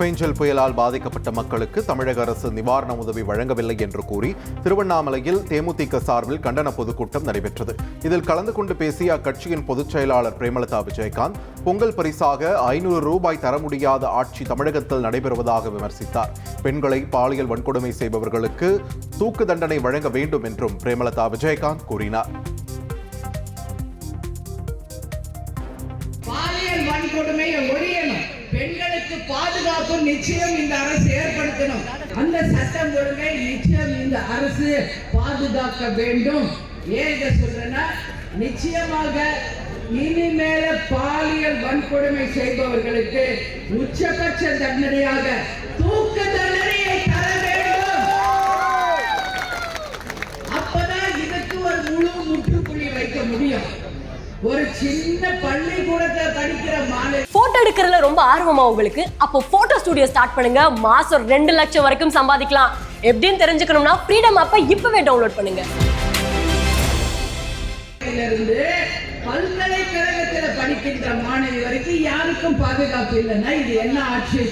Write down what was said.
பெஞ்சல் புயலால் பாதிக்கப்பட்ட மக்களுக்கு தமிழக அரசு நிவாரண உதவி வழங்கவில்லை என்று கூறி திருவண்ணாமலையில் தேமுதிக சார்பில் கண்டன பொதுக்கூட்டம் நடைபெற்றது. இதில் கலந்து கொண்டு பேசிய அக்கட்சியின் பொதுச் செயலாளர் பிரேமலதா விஜயகாந்த் பொங்கல் பரிசாக ஐநூறு ரூபாய் தர முடியாத ஆட்சி தமிழகத்தில் நடைபெறுவதாக விமர்சித்தார். பெண்களை பாலியல் வன்கொடுமை செய்பவர்களுக்கு தூக்கு தண்டனை வழங்க வேண்டும் என்றும் பிரேமலதா விஜயகாந்த் கூறினார். பாலியல் பெண்களுக்கு பாதுகாப்பு நிச்சயம் இந்த அரசு ஏற்படுத்தணும். அந்த சட்டம் ஒழுங்கை நிச்சயம் இந்த அரசு பாதுகாக்க வேண்டும். ஏன் இதை சொல்றேன்னா நிச்சயமாக இனிமேல பாலியல் வன்கொடுமை செய்பவர்களுக்கு உச்சபட்ச தண்டனையாக தூக்க தண்டனையை தர வேண்டும். அப்பதான் இதுக்கு ஒரு முழு முற்றுப்புள்ளி வைக்க முடியும். ஒரு சின்ன பள்ளிக்கூடத்தை படிக்கிற மாணவி போட்டோ எடுக்கிறதுல ரொம்ப ஆர்வமா உங்களுக்கு? அப்போ போட்டோ ஸ்டுடியோ ஸ்டார்ட் பண்ணுங்க. மாசம் ரெண்டு லட்சம் வரைக்கும் சம்பாதிக்கலாம். எப்படின்னு தெரிஞ்சுக்கணும்னா ஃப்ரீடம் ஆப்பை இப்பவே டவுன்லோட் பண்ணுங்க. பல்கலைக்கழகத்தில் படிக்கின்ற மாணவி வரைக்கும் யாருக்கும் பாதுகாப்பு இல்லைன்னா இது என்ன ஆட்சி?